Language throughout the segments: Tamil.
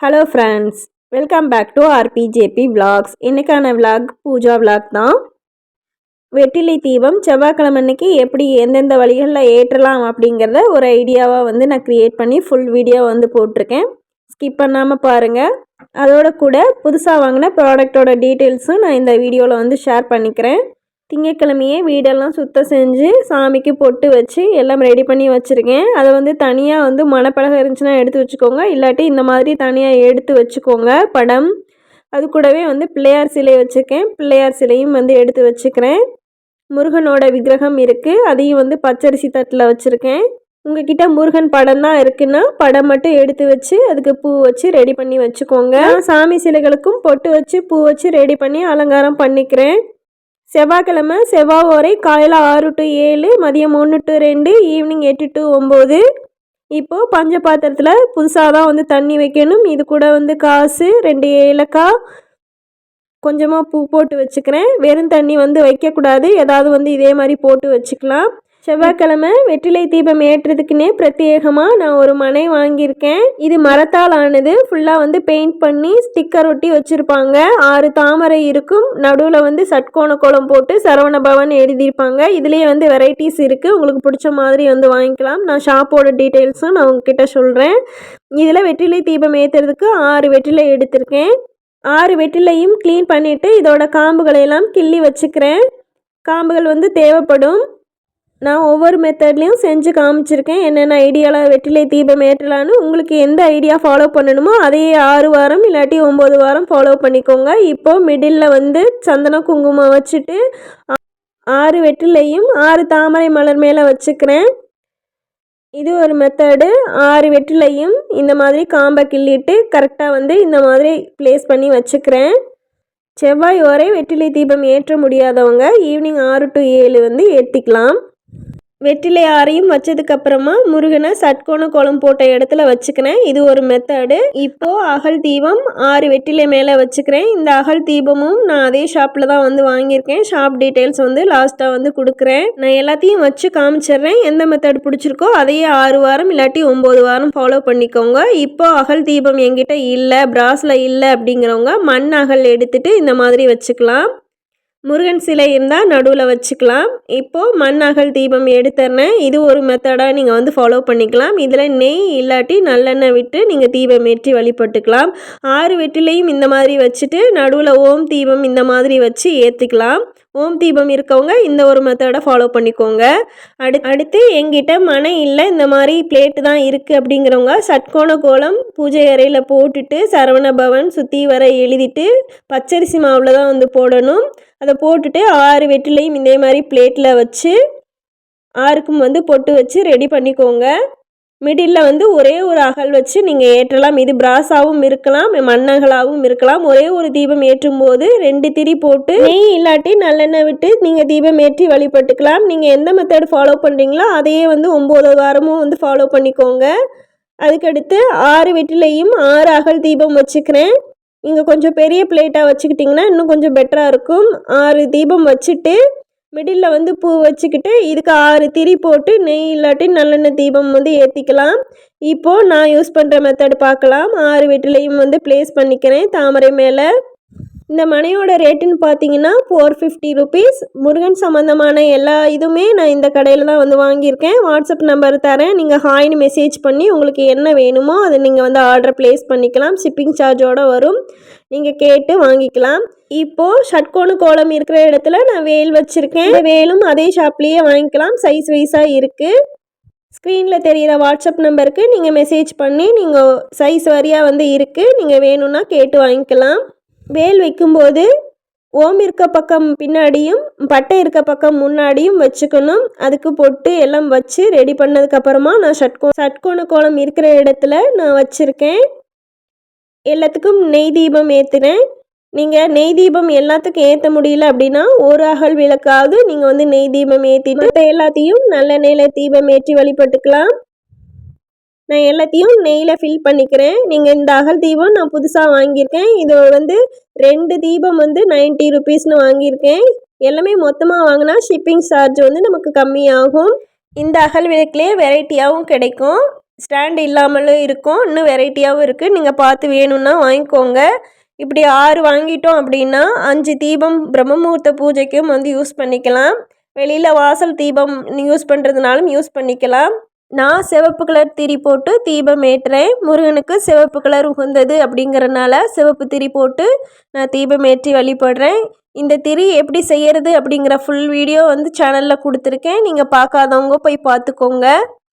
Hello friends welcome back to R P J P vlogs இன்றைக்கான விலாக் பூஜா விலாக் தான். வெற்றிலை தீபம் செவ்வாய்க்கிழமை அன்னைக்கு எப்படி எந்தெந்த வழிகளில் ஏற்றலாம் அப்படிங்கிறத ஒரு ஐடியாவாக வந்து நான் க்ரியேட் பண்ணி ஃபுல் வீடியோ வந்து போட்டிருக்கேன். ஸ்கிப் பண்ணாமல் பாருங்கள் அதோட கூட புதுசாக வாங்கின ப்ராடக்டோட டீட்டெயில்ஸும் நான் இந்த வீடியோவில் வந்து ஷேர் பண்ணிக்கிறேன். திங்கட்கிழமையே வீடெல்லாம் சுத்தம் செஞ்சு சாமிக்கு பொட்டு வச்சு எல்லாம் ரெடி பண்ணி வச்சுருக்கேன். அதை வந்து தனியாக வந்து மணப்பலகை இருந்துச்சுன்னா எடுத்து வச்சுக்கோங்க. இல்லாட்டி இந்த மாதிரி தனியாக எடுத்து வச்சுக்கோங்க படம். அது கூடவே வந்து பிள்ளையார் சிலை வச்சுருக்கேன். பிள்ளையார் சிலையும் வந்து எடுத்து வச்சுக்கிறேன். முருகனோட விக்கிரகம் இருக்குது அதையும் வந்து பச்சரிசி தட்டில் வச்சுருக்கேன். உங்ககிட்ட முருகன் படம் தான் இருக்குன்னா படம் மட்டும் எடுத்து வச்சு அதுக்கு பூ வச்சு ரெடி பண்ணி வச்சுக்கோங்க. சாமி சிலைகளுக்கும் பொட்டு வச்சு பூ வச்சு ரெடி பண்ணி அலங்காரம் பண்ணிக்கிறேன். செவ்வாய்க்கிழமை செவ்வாய் வரை காலையில் ஆறு டு ஏழு மதியம் ஒன்று டு ரெண்டு ஈவினிங் எட்டு டு ஒம்பது. இப்போது பஞ்ச பாத்திரத்தில் புதுசாக தான் வந்து தண்ணி வைக்கணும். இது கூட வந்து காசு ரெண்டு ஏலக்காய் கொஞ்சமாக பூ போட்டு வச்சுக்கிறேன். வெறும் தண்ணி வந்து வைக்கக்கூடாது. ஏதாவது வந்து இதே மாதிரி போட்டு வச்சுக்கலாம். செவ்வாய்க்கிழமை வெற்றிலை தீபம் ஏற்றுறதுக்குன்னே பிரத்யேகமாக நான் ஒரு மனை வாங்கியிருக்கேன். இது மரத்தால் ஆனது. ஃபுல்லாக வந்து பெயிண்ட் பண்ணி ஸ்டிக்கர் ஒட்டி வச்சுருப்பாங்க. ஆறு தாமரை இருக்கும். நடுவில் வந்து சட்கோண கோலம் போட்டு சரவண பவன் எழுதியிருப்பாங்க. இதுலேயே வந்து வெரைட்டிஸ் இருக்குது உங்களுக்கு பிடிச்ச மாதிரி வந்து வாங்கிக்கலாம். நான் ஷாப்போட டீட்டெயில்ஸும் நான் உங்ககிட்ட சொல்கிறேன் இதில் வெற்றிலை தீபம் ஏற்றுறதுக்கு ஆறு வெற்றிலை எடுத்திருக்கேன். ஆறு வெற்றிலையும் க்ளீன் பண்ணிவிட்டு இதோட காம்புகளை எல்லாம் கிள்ளி வச்சுக்கிறேன். காம்புகள் வந்து தேவைப்படும். நான் ஒவ்வொரு மெத்தட்லேயும் செஞ்சு காமிச்சிருக்கேன். என்னென்ன ஐடியாவில் வெற்றிலை தீபம் ஏற்றலான்னு உங்களுக்கு எந்த ஐடியா ஃபாலோ பண்ணணுமோ அதையே ஆறு வாரம் இல்லாட்டி ஒம்பது வாரம் ஃபாலோ பண்ணிக்கோங்க. இப்போது மிடில் வந்து சந்தன குங்குமம் வச்சுட்டு ஆறு வெற்றிலையும் ஆறு தாமரை மலர் மேலே வச்சுக்கிறேன். இது ஒரு மெத்தடு ஆறு வெற்றிலையும் இந்த மாதிரி காம்பை கிள்ளிட்டு கரெக்டாக வந்து இந்த மாதிரி ப்ளேஸ் பண்ணி வச்சுக்கிறேன். செவ்வாய் வரை வெற்றிலை தீபம் ஏற்ற முடியாதவங்க ஈவினிங் ஆறு டு ஏழு வந்து ஏற்றிக்கலாம் வெற்றிலை ஆறையும் வச்சதுக்கப்புறமா முருகனை சட்கோண கோலம் போட்ட இடத்துல வச்சுக்கிறேன். இது ஒரு மெத்தடு இப்போது அகல் தீபம் ஆறு வெற்றிலை மேலே வச்சுக்கிறேன். இந்த அகல் தீபமும் நான் அதே ஷாப்பில் தான் வந்து வாங்கியிருக்கேன். ஷாப் டீட்டெயில்ஸ் வந்து லாஸ்ட்டாக வந்து கொடுக்குறேன். நான் எல்லாத்தையும் வச்சு காமிச்சிடுறேன். எந்த மெத்தட் பிடிச்சிருக்கோ அதையே ஆறு வாரம் இல்லாட்டி ஒம்பது வாரம் ஃபாலோ பண்ணிக்கோங்க. இப்போ அகல் தீபம் எங்கிட்ட இல்லை பிராஸில் இல்லை அப்படிங்கிறவங்க மண் அகல் எடுத்துகிட்டு இந்த மாதிரி வச்சுக்கலாம். முருகன் சிலை இருந்தால் நடுவில் வச்சுக்கலாம். இப்போது மண் அகல் தீபம் எடுத்துறேன் இது ஒரு மெத்தடாக நீங்கள் வந்து ஃபாலோ பண்ணிக்கலாம். இதில் நெய் இல்லாட்டி நல்லெண்ணெய் விட்டு நீங்கள் தீபம் ஏற்றி வழிபட்டுக்கலாம். ஆறு வெட்டிலையும் இந்த மாதிரி வச்சுட்டு நடுவில் ஓம் தீபம் இந்த மாதிரி வச்சு ஏற்றிக்கலாம் ஓம் தீபம் இருக்கவங்க இந்த ஒரு மெத்தடை ஃபாலோ பண்ணிக்கோங்க. அடு அடுத்து எங்கிட்ட மனை இல்லை இந்த மாதிரி பிளேட்டு தான் இருக்குது அப்படிங்கிறவங்க சட்கோண கோலம் பூஜை அறையில் போட்டுட்டு சரவண பவன் சுற்றி வர எழுதிட்டு பச்சரிசி மாவில் தான் வந்து போடணும். அதை போட்டுட்டு ஆறு வெட்டிலையும் இதே மாதிரி பிளேட்டில் வச்சு ஆறுக்கும் வந்து பொட்டு வச்சு ரெடி பண்ணிக்கோங்க. மிடில் வந்து ஒரே ஒரு அகல் வச்சு நீங்கள் ஏற்றலாம். இது பிராஸாகவும் இருக்கலாம் மண்ணகலாகவும் இருக்கலாம். ஒரே ஒரு தீபம் ஏற்றும் போது ரெண்டு திரி போட்டு நெய் இல்லாட்டி நல்லெண்ணெய் விட்டு நீங்கள் தீபம் ஏற்றி வழிபட்டுக்கலாம். நீங்கள் எந்த மெத்தட் ஃபாலோ பண்ணுறீங்களோ அதையே வந்து ஒம்பது வாரமும் வந்து ஃபாலோ பண்ணிக்கோங்க. அதுக்கடுத்து ஆறு வெட்டிலையும் ஆறு அகல் தீபம் வச்சுக்கிறேன். இங்கே கொஞ்சம் பெரிய பிளேட்டாக வச்சுக்கிட்டிங்கன்னா இன்னும் கொஞ்சம் பெட்டராக இருக்கும். ஆறு தீபம் வச்சுட்டு மிடில் வந்து பூ வச்சுக்கிட்டு இதுக்கு ஆறு திரி போட்டு நெய் இல்லாட்டி நல்லெண்ணெய் தீபம் வந்து ஏற்றிக்கலாம் இப்போது நான் யூஸ் பண்ணுற மெத்தட் பார்க்கலாம். ஆறு வீட்டிலையும் வந்து ப்ளேஸ் பண்ணிக்கிறேன். தாமரை மேலே இந்த மனையோட ரேட்டுன்னு பார்த்தீங்கன்னா ஃபோர் ஃபிஃப்டி ருபீஸ் முருகன் சம்மந்தமான எல்லா இதுவுமே நான் இந்த கடையில் தான் வந்து வாங்கியிருக்கேன். வாட்ஸ்அப் நம்பர் தரேன். நீங்கள் ஹாய்னு மெசேஜ் பண்ணி உங்களுக்கு என்ன வேணுமோ அதை நீங்கள் வந்து ஆர்டர் ப்ளேஸ் பண்ணிக்கலாம். ஷிப்பிங் சார்ஜோடு வரும். நீங்கள் கேட்டு வாங்கிக்கலாம். இப்போது ஷட்கோணு கோலம் இருக்கிற இடத்துல நான் வேல் வச்சுருக்கேன். வேலும் அதே ஷாப்லேயே வாங்கிக்கலாம். சைஸ் வைஸாக இருக்குது ஸ்க்ரீனில் தெரிகிற வாட்ஸ்அப் நம்பருக்கு நீங்கள் மெசேஜ் பண்ணி நீங்கள் சைஸ் வரியாக வந்து இருக்குது நீங்கள் வேணும்னா கேட்டு வாங்கிக்கலாம். வேல் வைக்கும்போது ஓம் இருக்க பக்கம் பின்னாடியும் பட்டை இருக்க பக்கம் முன்னாடியும் வச்சுக்கணும். அதுக்கு பொட்டு எல்லாம் வச்சு ரெடி பண்ணதுக்கப்புறமா நான் ஷட்கோ ஷட்கோண கோலம் இருக்கிற இடத்துல நான் வச்சுருக்கேன். எல்லாத்துக்கும் நெய் தீபம் ஏற்றுனேன் நீங்கள் நெய் தீபம் எல்லாத்துக்கும் ஏற்ற முடியல அப்படின்னா ஒரு அகல் விளக்காவது நீங்கள் வந்து நெய் தீபம் ஏற்றிட்டு எல்லாத்தையும் நல்ல நெய்யில் தீபம் ஏற்றி வழிபட்டுக்கலாம். நான் எல்லாத்தையும் நெய்யில் ஃபில் பண்ணிக்கிறேன். நீங்கள் இந்த அகல் தீபம் நான் புதுசாக வாங்கியிருக்கேன். இது வந்து ரெண்டு தீபம் வந்து நைன்ட்டி ருபீஸ்னு வாங்கியிருக்கேன். எல்லாமே மொத்தமாக வாங்கினா ஷிப்பிங் சார்ஜ் வந்து நமக்கு கம்மியாகும். இந்த அகல் விளக்குலேயே வெரைட்டியாகவும் கிடைக்கும். ஸ்டாண்ட் இல்லாமலும் இருக்கும். இன்னும் வெரைட்டியாகவும் இருக்குது நீங்கள் பார்த்து வேணும்னா வாங்கிக்கோங்க. இப்படி ஆறு வாங்கிட்டோம் அப்படின்னா அஞ்சு தீபம் பிரம்மமுகூர்த்த பூஜைக்கும் வந்து யூஸ் பண்ணிக்கலாம். வெளியில் வாசல் தீபம் யூஸ் பண்ணுறதுனாலும் யூஸ் பண்ணிக்கலாம். நான் சிவப்பு கலர் திரி போட்டு தீபம் ஏற்றுறேன். முருகனுக்கு சிவப்பு கலர் உகந்தது அப்படிங்கிறனால சிவப்பு திரி போட்டு நான் தீபம் ஏற்றி வழிபடுறேன். இந்த திரி எப்படி செய்யறது அப்படிங்கிற ஃபுல் வீடியோ வந்து சேனலில் கொடுத்துருக்கேன். நீங்கள் பார்க்காதவங்க போய் பார்த்துக்கோங்க.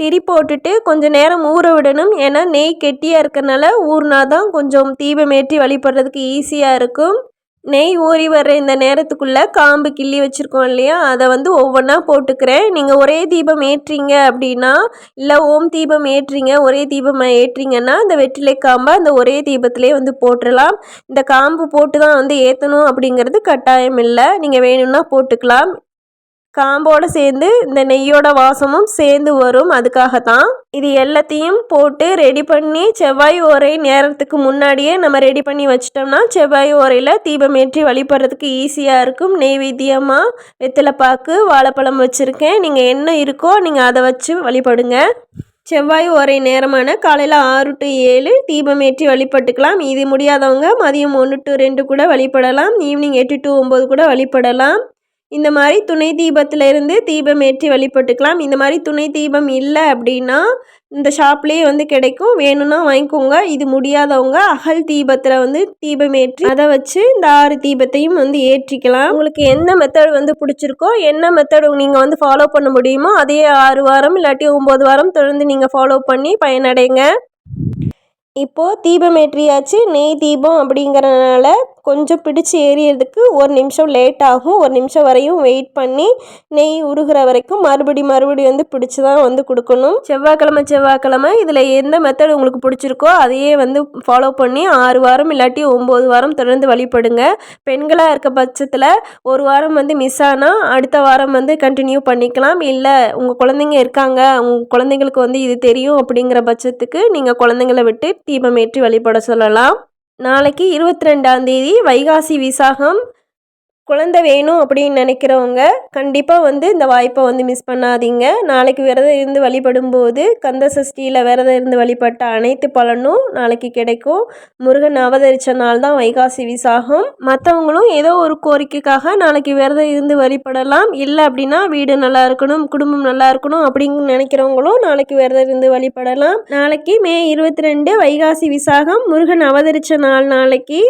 திரி போட்டுட்டு கொஞ்சம் நேரம் ஊற விடணும். ஏன்னா நெய் கெட்டியாக இருக்கிறனால ஊறினா தான் கொஞ்சம் தீபம் ஏற்றி வழிபடுறதுக்கு ஈஸியாக இருக்கும். நெய் ஊறி வர்ற இந்த நேரத்துக்குள்ளே காம்பு கிள்ளி வச்சுருக்கோம் இல்லையா? அதை வந்து ஒவ்வொன்றா போட்டுக்கிறேன். நீங்கள் ஒரே தீபம் ஏற்றுறீங்க அப்படின்னா இல்லை ஓம் தீபம் ஏற்றுறீங்க ஒரே தீபம் ஏற்றுறீங்கன்னா அந்த வெற்றிலை காம்பை அந்த ஒரே தீபத்திலே வந்து போட்டுடலாம் இந்த காம்பு போட்டு தான் வந்து ஏற்றணும் அப்படிங்கிறது கட்டாயம் இல்லை. நீங்கள் வேணும்னா போட்டுக்கலாம். காம்போடு சேர்ந்து இந்த நெய்யோட வாசமும் சேர்ந்து வரும். அதுக்காக தான் இது எல்லாத்தையும் போட்டு ரெடி பண்ணி செவ்வாய் ஓரை நேரத்துக்கு முன்னாடியே நம்ம ரெடி பண்ணி வச்சிட்டோம்னா செவ்வாய் ஓரையில் தீபம் ஏற்றி வழிபடுறதுக்கு ஈஸியாக இருக்கும். நெய்வேத்தியமாக வெத்தலைப்பாக்கு வாழைப்பழம் வச்சுருக்கேன். நீங்கள் என்ன இருக்கோ நீங்கள் அதை வச்சு வழிபடுங்க. செவ்வாய் ஒரே நேரமான காலையில் ஆறு டு ஏழு தீபம் ஏற்றி வழிபட்டுக்கலாம். இது முடியாதவங்க மதியம் ஒன்று டு ரெண்டு கூட வழிபடலாம். ஈவினிங் எட்டு டு ஒம்பது கூட வழிபடலாம். இந்த மாதிரி துணை தீபத்திலேருந்து தீபம் ஏற்றி வழிபட்டுக்கலாம். இந்த மாதிரி துணை தீபம் இல்லை அப்படின்னா இந்த ஷாப்லேயே வந்து கிடைக்கும். வேணும்னா வாங்கிக்கோங்க. இது முடியாதவங்க அகல் தீபத்தில் வந்து தீபம் ஏற்றி அதை வச்சு இந்த ஆறு தீபத்தையும் வந்து ஏற்றிக்கலாம். உங்களுக்கு என்ன மெத்தட் வந்து பிடிச்சிருக்கோ என்ன மெத்தட் நீங்கள் வந்து ஃபாலோ பண்ண முடியுமோ அதே ஆறு வாரம் இல்லாட்டி ஒம்பது வாரம் தொடர்ந்து நீங்கள் ஃபாலோ பண்ணி பயனடைங்க. இப்போது தீபம் ஏற்றியாச்சு. நெய் தீபம் அப்படிங்கிறனால கொஞ்சம் பிடிச்சி ஏறியதுக்கு ஒரு நிமிஷம் லேட் ஆகும். ஒரு நிமிஷம் வரையும் வெயிட் பண்ணி நெய் உருகிற வரைக்கும் மறுபடி மறுபடி வந்து பிடிச்சி தான் வந்து கொடுக்கணும். செவ்வாய்க்கிழமை செவ்வாய்க்கிழமை இதில் எந்த மெத்தட் உங்களுக்கு பிடிச்சிருக்கோ அதையே வந்து ஃபாலோ பண்ணி ஆறு வாரம் இல்லாட்டி ஒம்பது வாரம் தொடர்ந்து வழிபடுங்க. பெண்களாக இருக்க பட்சத்தில் ஒரு வாரம் வந்து மிஸ் ஆனால் அடுத்த வாரம் வந்து கண்டினியூ பண்ணிக்கலாம். இல்லை உங்கள் குழந்தைங்க இருக்காங்க உங்கள் குழந்தைங்களுக்கு வந்து இது தெரியும் அப்படிங்கிற பட்சத்துக்கு நீங்கள் குழந்தைங்கள விட்டு தீபம் ஏற்றி வழிபட சொல்லலாம். நாளைக்கு இருபத்தி ரெண்டாந்தேதி வைகாசி விசாகம் குழந்தை வேணும் அப்படின்னு நினைக்கிறவங்க கண்டிப்பாக வந்து இந்த வாய்ப்பை வந்து மிஸ் பண்ணாதீங்க. நாளைக்கு விரதம் இருந்து வழிபடும்போது கந்த சஷ்டியில் விரதம் இருந்து வழிபட்ட அனைத்து பலனும் நாளைக்கு கிடைக்கும். முருகன் அவதரித்த நாள் தான் வைகாசி விசாகம். மற்றவங்களும் ஏதோ ஒரு கோரிக்கைக்காக நாளைக்கு விரதம் இருந்து வழிபடலாம். இல்லை அப்படின்னா வீடு நல்லா இருக்கணும் குடும்பம் நல்லா இருக்கணும் அப்படின்னு நினைக்கிறவங்களும் நாளைக்கு விரதம் இருந்து வழிபடலாம். நாளைக்கு மே இருபத்தி ரெண்டு வைகாசி விசாகம். முருகன் அவதரித்த நாள் நாளைக்கு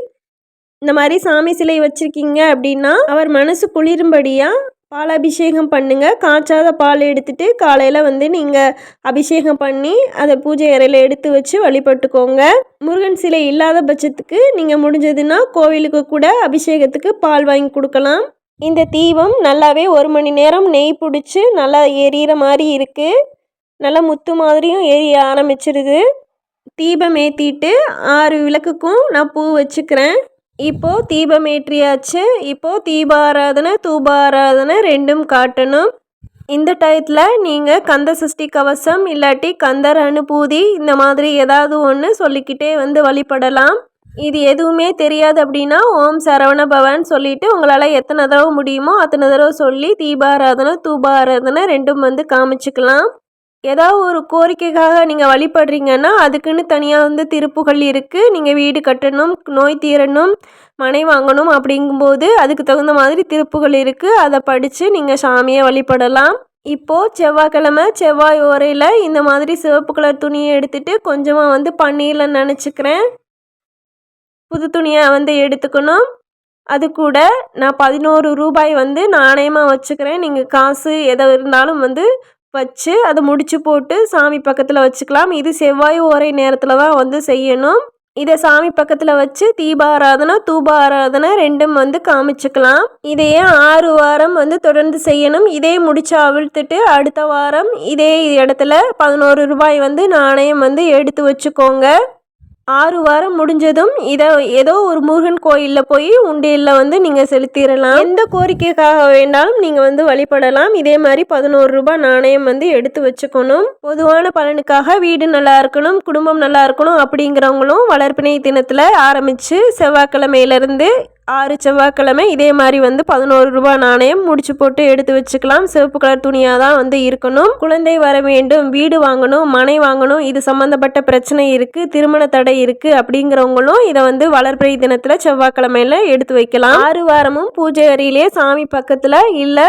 இந்த மாதிரி சாமி சிலை வச்சுருக்கீங்க அப்படின்னா அவர் மனசு குளிரும்படியாக பால் அபிஷேகம் பண்ணுங்கள் காய்ச்சாத பால் எடுத்துகிட்டு காலையில் வந்து நீங்கள் அபிஷேகம் பண்ணி அதை பூஜை அறையில் எடுத்து வச்சு வழிபட்டுக்கோங்க. முருகன் சிலை இல்லாத பட்சத்துக்கு நீங்கள் முடிஞ்சதுன்னா கோவிலுக்கு கூட அபிஷேகத்துக்கு பால் வாங்கி கொடுக்கலாம். இந்த தீபம் நல்லாவே ஒரு மணி நேரம் நெய் பிடிச்சி நல்லா எரியிற மாதிரி இருக்குது நல்லா முத்து மாதிரியும் எரிய ஆரம்பிச்சிருது. தீபம் ஏற்றிட்டு ஆறு விளக்குக்கும் நான் பூ வச்சுக்கிறேன். இப்போது தீபம் ஏற்றியாச்சு இப்போது தீபாராதனை தூபாராதனை ரெண்டும் காட்டணும். இந்த டயத்தில் நீங்கள் கந்த சஷ்டி கவசம் இல்லாட்டி கந்தர் அனுபூதி இந்த மாதிரி ஏதாவது ஒன்று சொல்லிக்கிட்டே வந்து வழிபடலாம். இது எதுவுமே தெரியாது அப்படின்னா ஓம் சரவண பவன் சொல்லிட்டு உங்களால் எத்தனை தடவை முடியுமோ அத்தனை தடவை சொல்லி தீபாராதனை தூபாராதனை ரெண்டும் வந்து காமிச்சிக்கலாம். ஏதாவது ஒரு கோரிக்கைக்காக நீங்கள் வழிபடுறீங்கன்னா அதுக்குன்னு தனியாக வந்து திருப்புகள் இருக்குது நீங்கள் வீடு கட்டணும் நோய் தீரணும் மனை வாங்கணும் அப்படிங்கும்போது அதுக்கு தகுந்த மாதிரி திருப்புகள் இருக்குது அதை படித்து நீங்கள் சாமியை வழிபடலாம். இப்போது செவ்வாய்க்கிழமை செவ்வாய் ஓரையில் இந்த மாதிரி சிவப்பு கலர் துணியை எடுத்துகிட்டு கொஞ்சமாக வந்து பன்னீரில் நினச்சிக்கிறேன். புது துணியை வந்து எடுத்துக்கணும். அது கூட நான் பதினோரு ரூபாய் வந்து நாணயமாக வச்சுக்கிறேன். நீங்கள் காசு எதை இருந்தாலும் வந்து வச்சு அதை முடிச்சு போட்டு சாமி பக்கத்தில் வச்சுக்கலாம். இது செவ்வாய் ஓரை நேரத்தில் தான் வந்து செய்யணும். இதை சாமி பக்கத்தில் வச்சு தீபாராதனை தூபாராதனை ரெண்டும் வந்து காமிச்சுக்கலாம். இதையே ஆறு வாரம் வந்து தொடர்ந்து செய்யணும். இதே முடிச்சு அவிழ்த்துட்டு அடுத்த வாரம் இதே இடத்துல பதினோரு ரூபாய் வந்து நாணயம் வந்து எடுத்து வச்சுக்கோங்க. ஆறு வாரம் முடிஞ்சதும் இதை ஏதோ ஒரு முருகன் கோயிலில் போய் உண்டியலில் வந்து நீங்கள் செலுத்திடலாம். எந்த கோரிக்கைக்காக வேண்டாலும் நீங்கள் வந்து வழிபடலாம். இதே மாதிரி பதினோரு ரூபாய் நாணயம் வந்து எடுத்து வச்சுக்கணும். பொதுவான பலனுக்காக வீடு நல்லா இருக்கணும் குடும்பம் நல்லா இருக்கணும் அப்படிங்கிறவங்களும் வளர்ப்பினை தினத்தில் ஆரம்பித்து செவ்வாய்க்கிழமையிலேருந்து ஆறு செவ்வாய்க்கிழமை இதே மாதிரி வந்து பதினோரு ரூபாய் நாணயம் முடிச்சு போட்டு எடுத்து வச்சுக்கலாம். சிவப்பு கலர் துணியாக தான் வந்து இருக்கணும். குழந்தை வர வேண்டும். வீடு வாங்கணும். மனை வாங்கணும். இது சம்மந்தப்பட்ட பிரச்சனை இருக்குது திருமண தடை இருக்குது அப்படிங்கிறவங்களும் இதை வந்து வளர்பிறை தினத்தில் செவ்வாய்க்கிழமையில் எடுத்து வைக்கலாம். ஆறு வாரமும் பூஜை அறையிலே சாமி பக்கத்தில் இல்லை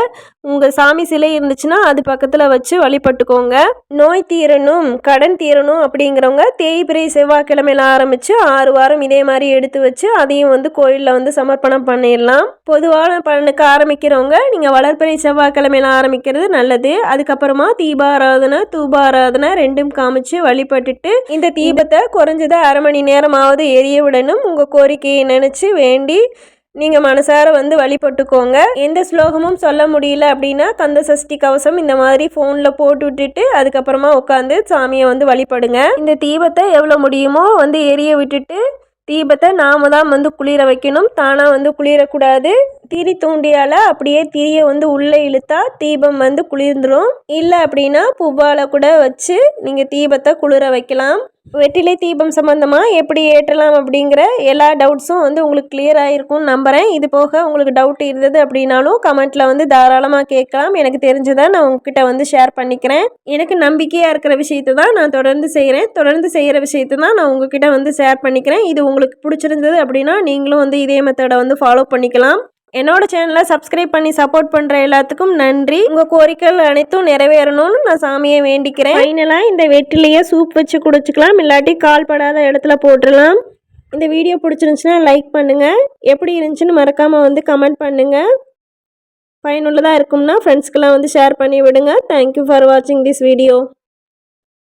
உங்கள் சாமி சிலை இருந்துச்சுன்னா அது பக்கத்தில் வச்சு வழிபட்டுக்கோங்க. நோய் தீரணும் கடன் தீரணும் அப்படிங்கிறவங்க தேய்பிரை செவ்வாய்க்கிழமையில ஆரம்பித்து ஆறு வாரம் இதே மாதிரி எடுத்து வச்சு அதையும் வந்து கோயிலில் வந்து சமர்ப்பணம் பண்ணிடலாம். பொதுவான பலனுக்கு ஆரம்பிக்கிறவங்க நீங்கள் வளர்ப்பிறை செவ்வாய்க்கிழமையில ஆரம்பிக்கிறது நல்லது. அதுக்கப்புறமா தீபாராதனை தூபாராதனை ரெண்டும் காமிச்சு வழிபட்டுட்டு இந்த தீபத்தை குறைஞ்சது அரை மணி நேரமாவது எரிய விடணும் உங்கள் கோரிக்கையை நினச்சி வேண்டி நீங்கள் மனசார வந்து வழிபட்டுக்கோங்க. எந்த ஸ்லோகமும் சொல்ல முடியல அப்படின்னா கந்த சஷ்டி கவசம் இந்த மாதிரி ஃபோனில் போட்டு விட்டுட்டு அதுக்கப்புறமா உட்காந்து சாமியை வந்து வழிபடுங்க. இந்த தீபத்தை எவ்வளோ முடியுமோ வந்து எரிய விட்டுட்டு தீபத்தை நாம தான் வந்து குளிர வைக்கணும். தானாக வந்து குளிரக்கூடாது. திரி தூண்டியால் அப்படியே திரியை வந்து உள்ளே இழுத்தா தீபம் வந்து குளிர்ந்துடும் இல்லை அப்படின்னா புவ்வால் கூட வச்சு நீங்கள் தீபத்தை குளிர வைக்கலாம். வெற்றிலை தீபம் சம்மந்தமாக எப்படி ஏற்றலாம் அப்படிங்கிற எல்லா டவுட்ஸும் வந்து உங்களுக்கு கிளியராக இருக்கும்னு நம்புகிறேன் இது போக உங்களுக்கு டவுட் இருந்தது அப்படின்னாலும் கமெண்ட்டில் வந்து தாராளமாக கேட்கலாம். எனக்கு தெரிஞ்சதை நான் உங்ககிட்ட வந்து ஷேர் பண்ணிக்கிறேன். எனக்கு நம்பிக்கையாக இருக்கிற விஷயத்தை தான் நான் தொடர்ந்து செய்கிறேன் தொடர்ந்து செய்கிற விஷயத்தை தான் நான் உங்ககிட்ட வந்து ஷேர் பண்ணிக்கிறேன். இது உங்களுக்கு பிடிச்சிருந்தது அப்படின்னா நீங்களும் வந்து இதே மெத்தடை வந்து ஃபாலோ பண்ணிக்கலாம். என்னோட சேனலை சப்ஸ்கிரைப் பண்ணி சப்போர்ட் பண்ணுற எல்லாத்துக்கும் நன்றி. உங்கள் கோரிக்கைகள் அனைத்தும் நிறைவேறணும்னு நான் சாமியை வேண்டிக்கிறேன். ஃபைனலாக இந்த வெட்டிலேயே சூப் வச்சு குடிச்சிக்கலாம். இல்லாட்டி கால் படாத இடத்துல போட்டுடலாம். இந்த வீடியோ பிடிச்சிருந்துச்சுன்னா லைக் பண்ணுங்கள் எப்படி இருந்துச்சுன்னு மறக்காமல் வந்து கமெண்ட் பண்ணுங்கள் பயனுள்ளதாக இருக்கும்னா ஃப்ரெண்ட்ஸ்க்கெல்லாம் வந்து ஷேர் பண்ணி விடுங்க. தேங்க்யூ ஃபார் வாட்சிங் திஸ் வீடியோ